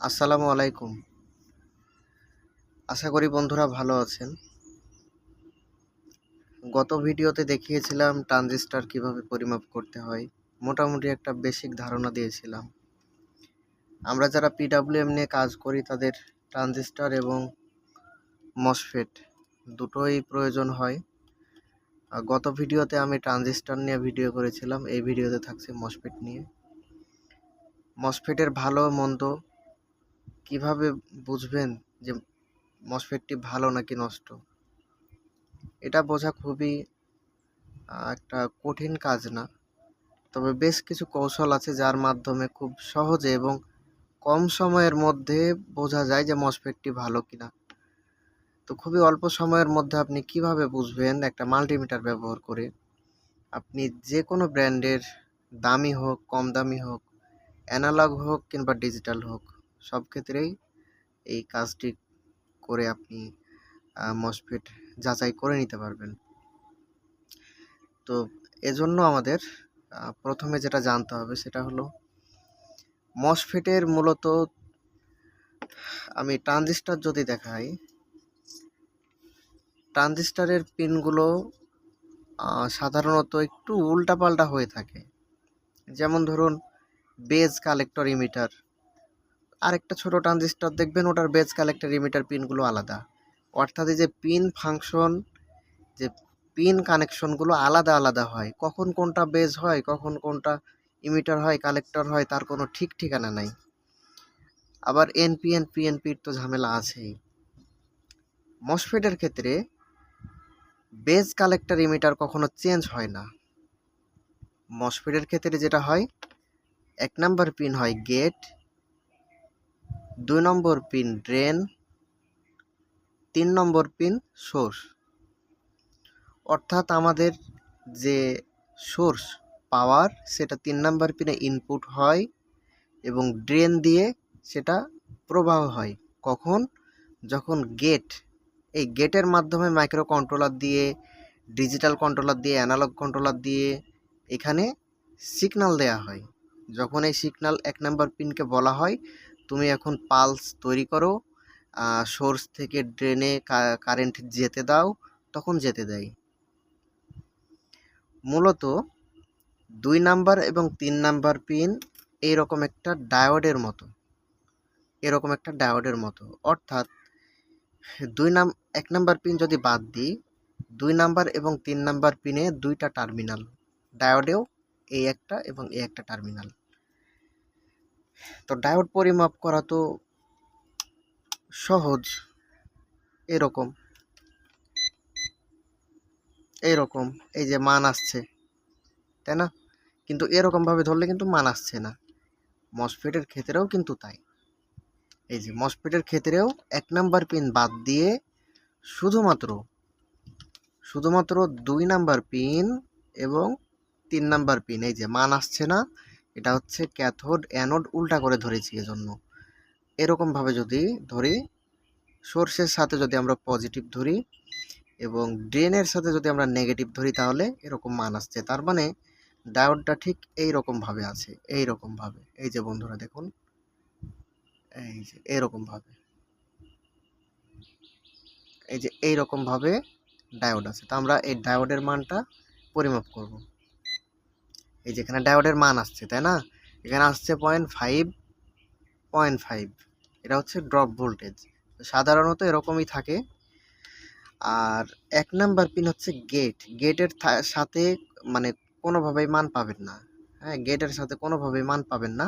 আসসালামু আলাইকুম। আশা করি বন্ধুরা ভালো আছেন। গত ভিডিওতে দেখিয়েছিলাম ট্রানজিস্টার কীভাবে পরিমাপ করতে হয়। মোটামুটি একটা বেসিক ধারণা দিয়েছিলাম। আমরা যারা পিডাব্লিউএম নিয়ে কাজ করি, তাদের ট্রানজিস্টার এবং মসফেট দুটোই প্রয়োজন হয়। গত ভিডিওতে আমি ট্রানজিস্টার নিয়ে ভিডিও করেছিলাম। এই ভিডিওতে থাকছে মসফেট নিয়ে। মসফেটের ভালো, মন্দ কীভাবে বুঝবেন যে মসফেটটি ভালো নাকি নষ্ট? এটা বোঝা খুবই একটা কঠিন কাজ না। তবে বেশ কিছু কৌশল আছে যার মাধ্যমে খুব সহজে এবং কম সময়ের মধ্যে বোঝা যায় যে মসফেটটি ভালো কিনা। তো খুবই অল্প সময়ের মধ্যে আপনি কীভাবে বুঝবেন একটা মাল্টিমিটার ব্যবহার করে? আপনি যে কোনো ব্র্যান্ডের দামি হোক, কম দামি হোক, অ্যানালগ হোক কিংবা ডিজিটাল হোক সব ক্ষেত্রেই এই কাজটি করে আপনি মসফেট যাচাই করে নিতে পারবেন। তো এজন্য আমাদের প্রথমে যেটা জানতে হবে সেটা হলো মসফেটের মূলত, আমি ট্রানজিস্টার যদি দেখাই, ট্রানজিস্টারের পিনগুলো সাধারণত একটু উল্টাপাল্টা হয়ে থাকে। যেমন ধরুন, বেজ কালেক্টর ইমিটার। আরেকটা ছোট ট্রানজিস্টর দেখবেন, ওটার বেজ কালেক্টর ইমিটার পিনগুলো আলাদা। অর্থাৎ এই যে পিন ফাংশন যে পিন কানেকশনগুলো আলাদা আলাদা হয়। কখন কোনটা বেজ হয়, কখন কোনটা ইমিটার হয় কালেক্টর হয়, তার কোনো ঠিক ঠিকানা নাই। আবার এনপিএন পিএনপির তো ঝামেলা আছেই। মসফেটের ক্ষেত্রে বেজ কালেক্টর ইমিটার কখনো চেঞ্জ হয় না। মসফেটের ক্ষেত্রে যেটা হয়, এক নাম্বার পিন হয় গেট দুই নম্বর পিন ড্রেন, তিন নম্বর পিন সোর্স। অর্থাৎ আমাদের যে সোর্স পাওয়ার, সেটা তিন নম্বর পিনে ইনপুট হয় এবং ড্রেন দিয়ে সেটা প্রবাহ হয়। কখন? যখন গেট, এই গেটের মাধ্যমে মাইক্রো কন্ট্রোলার দিয়ে, ডিজিটাল কন্ট্রোলার দিয়ে, অ্যানালগ কন্ট্রোলার দিয়ে এখানে সিগনাল দেয়া হয়। যখন এই সিগনাল এক নম্বর পিনকে বলা হয় তুমি এখন পালস তৈরি করো সোর্স থেকে ড্রেনে কারেন্ট যেতে দাও, তখন যেতে দেয়। মূলত দুই নাম্বার এবং তিন নাম্বার পিন এইরকম একটা ডায়োডের মতো, এরকম একটা ডায়োডের মতো। অর্থাৎ দুই নাম, এক নাম্বার পিন যদি বাদ দিই, দুই নাম্বার এবং তিন নাম্বার পিনে দুইটা টার্মিনাল ডায়োডেও এই একটা এবং এই একটা টার্মিনাল তো ডায়োড পরিমাপ করা তো সহজ, এরকম। এইরকম এই যে মান আসছে, তাই না? কিন্তু এরকমভাবে ধরলে কিন্তু মান আসছে না। মসফেটের ক্ষেত্রেও কিন্তু তাই। এই যে মসফেটের ক্ষেত্রেও এক নাম্বার পিন বাদ দিয়ে শুধুমাত্র শুধুমাত্র দুই নাম্বার পিন এবং তিন নাম্বার পিন, এই যে মান আসছে না এটা হচ্ছে ক্যাথোড অ্যানোড উল্টা করে ধরেছি এজন্য। এরকমভাবে যদি ধরি, সোর্সের সাথে যদি আমরা পজিটিভ ধরি এবং ড্রেনের সাথে যদি আমরা নেগেটিভ ধরি তাহলে এরকম মান আসছে। তার মানে ডায়োডটা ঠিক এই রকমভাবে আছে এই রকমভাবে এই যে বন্ধুরা দেখুন, এই যে এরকমভাবে। এই যে এই রকমভাবে ডায়োড আছে। তো আমরা এই ডায়োডের মানটা পরিমাপ করব। এই যেখানে ডায়োডের মান আসছে, তাই না? এখানে আসছে পয়েন্ট ফাইভ পয়েন্ট ফাইভ এটা হচ্ছে ড্রপ ভোল্টেজ সাধারণত এরকমই থাকে। আর এক নাম্বার পিন হচ্ছে গেট গেটের সাথে মানে কোনোভাবেই মান পাবেন না। হ্যাঁ গেটের সাথে কোনোভাবেই মান পাবেন না।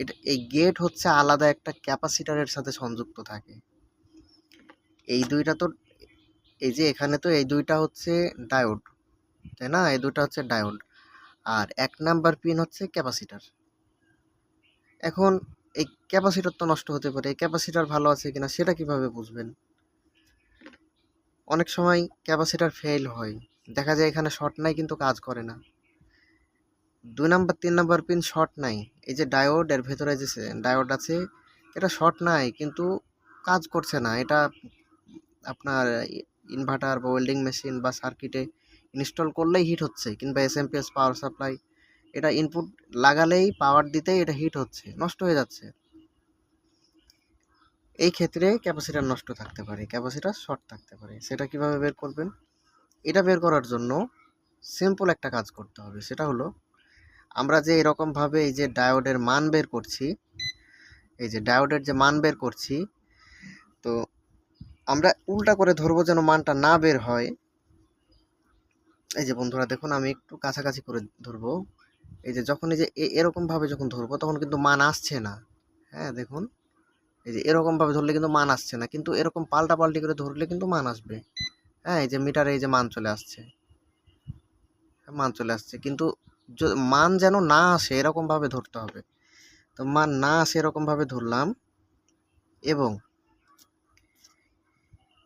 এটা এই গেট হচ্ছে আলাদা একটা ক্যাপাসিটারের সাথে সংযুক্ত থাকে। এই দুইটা তো এই যে এখানে তো এই দুইটা হচ্ছে ডায়োড তাই না? এই দুইটা হচ্ছে ডায়োড আর এক নাম্বার পিন হচ্ছে ক্যাপাসিটার এখন এই ক্যাপাসিটার তো নষ্ট হতে পারে ক্যাপাসিটার ভালো আছে কিনা সেটা কীভাবে বুঝবেন? অনেক সময় ক্যাপাসিটার ফেল হয়, দেখা যায় এখানে শর্ট নাই কিন্তু কাজ করে না। দুই নাম্বার, তিন নাম্বার পিন শর্ট নাই, এই যে ডায়োড এর ভেতরে যে ডায়োড আছে, এটা শর্ট নাই কিন্তু কাজ করছে না, এটা আপনার ইনভার্টার বা ওয়েল্ডিং মেশিন বা সার্কিটে ইনস্টল করলেই হিট হচ্ছে, কিংবা এসএমপিএস পাওয়ার সাপ্লাই এটা ইনপুট লাগালেই পাওয়ার দিতেই এটা হিট হচ্ছে, নষ্ট হয়ে যাচ্ছে। এই ক্ষেত্রে ক্যাপাসিটার নষ্ট থাকতে পারে ক্যাপাসিটার শর্ট থাকতে পারে, সেটা কীভাবে বের করবেন? এটা বের করার জন্য সিম্পল একটা কাজ করতে হবে, সেটা হলো আমরা যে এরকমভাবে এই যে ডায়োডের মান বের করছি, এই যে ডায়োডের যে মান বের করছি, তো আমরা উল্টা করে ধরবো যেন মানটা না বের হয় এই যে বন্ধুরা, দেখুন আমি একটু কাছাকাছি করে ধরবো। এই যে যখন এই যে এরকমভাবে যখন ধরবো, তখন কিন্তু মান আসছে না। হ্যাঁ দেখুন। এই যে এরকমভাবে ধরলে কিন্তু মান আসছে না। কিন্তু এরকম পাল্টা পাল্টি করে ধরলে কিন্তু মান আসবে। হ্যাঁ এই যে মিটারে এই যে মান চলে আসছে। মান চলে আসছে। কিন্তু মান যেন না আসে এরকমভাবে ধরতে হবে। তো মান না আসে এরকমভাবে ধরলাম। এবং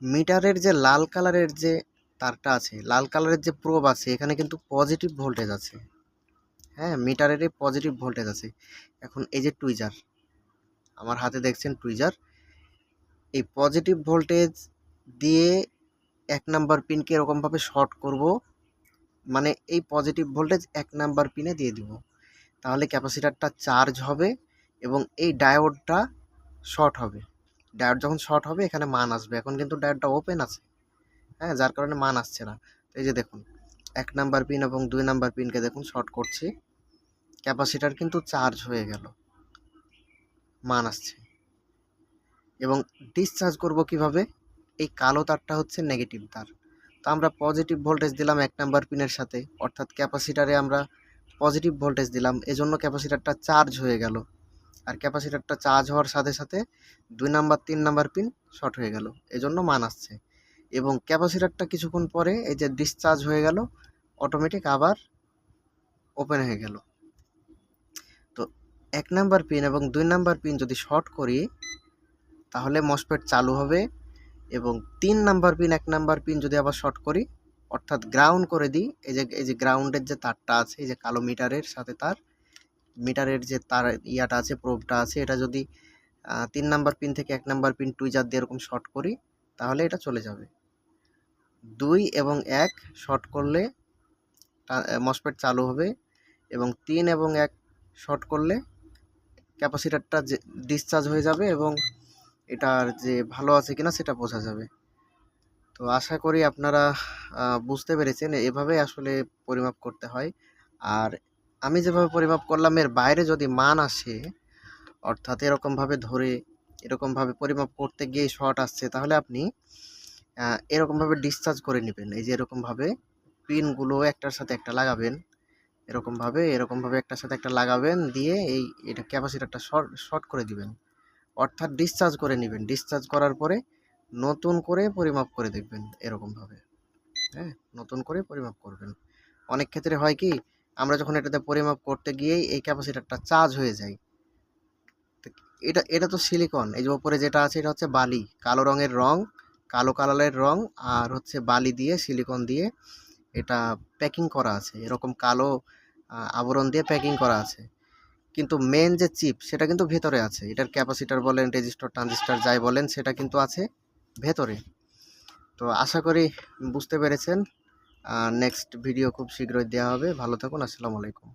মিটারের যে লাল কালারের যে তারটা আছে। লাল কালারের যে প্রোব আছে, এখানে কিন্তু পজিটিভ ভোল্টেজ আছে। হ্যাঁ মিটারেরই পজিটিভ ভোল্টেজ আছে। এখন এই যে টুইজার আমার হাতে দেখছেন টুইজার এই পজিটিভ ভোল্টেজ দিয়ে এক নাম্বার পিনকে এরকমভাবে শর্ট করব মানে এই পজিটিভ ভোল্টেজ এক নাম্বার পিনে দিয়ে দিব। তাহলে ক্যাপাসিটারটা চার্জ হবে এবং এই ডায়োডটা শর্ট হবে। ডায়োড যখন শর্ট হবে, এখানে মান আসবে। এখন কিন্তু ডায়োডটা ওপেন আছে। হ্যাঁ যার কারণে মান আসছে না। এই যে দেখুন, এক নাম্বার পিন এবং দুই নাম্বার পিনকে দেখুন শর্ট করছি। ক্যাপাসিটার কিন্তু চার্জ হয়ে গেল। মান আসছে। এবং ডিসচার্জ করব কীভাবে? এই কালো তারটা হচ্ছে নেগেটিভ তার। তো আমরা পজিটিভ ভোল্টেজ দিলাম এক নাম্বার পিনের সাথে। অর্থাৎ ক্যাপাসিটারে আমরা পজিটিভ ভোল্টেজ দিলাম। এজন্য ক্যাপাসিটারটা চার্জ হয়ে গেল। আর ক্যাপাসিটারটা চার্জ হওয়ার সাথে সাথে দুই নাম্বার, তিন নাম্বার পিন শর্ট হয়ে গেল। এজন্য মান আসছে। এবং ক্যাপাসিটারটা কিছুক্ষণ পরে এই যে ডিসচার্জ হয়ে গেল অটোমেটিক আবার ওপেন হয়ে গেল। তো এক নাম্বার পিন এবং দুই নাম্বার পিন যদি শর্ট করি, তাহলে মসপেট চালু হবে এবং তিন নাম্বার পিন এক নাম্বার পিন যদি আবার শর্ট করি, অর্থাৎ গ্রাউন্ড করে দিই, এই যে এই যে গ্রাউন্ডের যে তারটা আছে, এই যে কালো মিটারের সাথে তার, মিটারের যে তার ইয়াটা আছে প্রোবটা আছে, এটা যদি তিন নাম্বার পিন থেকে এক নাম্বার পিন টুইজার দিয়ে এরকম শর্ট করি, তাহলে এটা চলে যাবে। দুই এবং এক শর্ট করলে মসপেট চালু হবে এবং তিন এবং এক শর্ট করলে ক্যাপাসিটারটা যে ডিসচার্জ হয়ে যাবে এবং এটার যে ভালো আছে কিনা সেটা বোঝা যাবে। তো আশা করি আপনারা বুঝতে পেরেছেন। এভাবে আসলে পরিমাপ করতে হয়। আর আমি যেভাবে পরিমাপ করলাম, এর বাইরে যদি মান আসে, অর্থাৎ এরকমভাবে ধরে এরকমভাবে পরিমাপ করতে গিয়ে শর্ট আসছে, তাহলে আপনি এরকমভাবে ডিসচার্জ করে নেবেন। এই যে এরকমভাবে পিনগুলো একটার সাথে একটা লাগাবেন। এরকমভাবে এরকমভাবে একটার সাথে একটা লাগাবেন, দিয়ে এই, এটা ক্যাপাসিটারটা শর্ট শর্ট করে দিবেন। অর্থাৎ ডিসচার্জ করে নেবেন। ডিসচার্জ করার পরে নতুন করে পরিমাপ করে দেখবেন এরকমভাবে। হ্যাঁ নতুন করে পরিমাপ করবেন। অনেক ক্ষেত্রে হয় কি, আমরা যখন এটাতে পরিমাপ করতে গিয়েই এই ক্যাপাসিটারটা চার্জ হয়ে যায় এটা এটা তো সিলিকন এই যে ওপরে যেটা আছে, এটা হচ্ছে বালি। কালো রঙের রং কালো কালারের রং আর হচ্ছে বালি দিয়ে সিলিকন দিয়ে এটা প্যাকিং করা আছে। এরকম কালো আবরণ দিয়ে প্যাকিং করা আছে। কিন্তু মেন যে চিপ সেটা কিন্তু ভেতরে আছে। এটার ক্যাপাসিটার বলেন রেজিস্টার ট্রানজিস্টার যাই বলেন, সেটা কিন্তু আছে ভেতরে। তো আশা করি বুঝতে পেরেছেন। নেক্সট ভিডিও খুব শীঘ্রই দেওয়া হবে। ভালো থাকুন, আসসালামু আলাইকুম।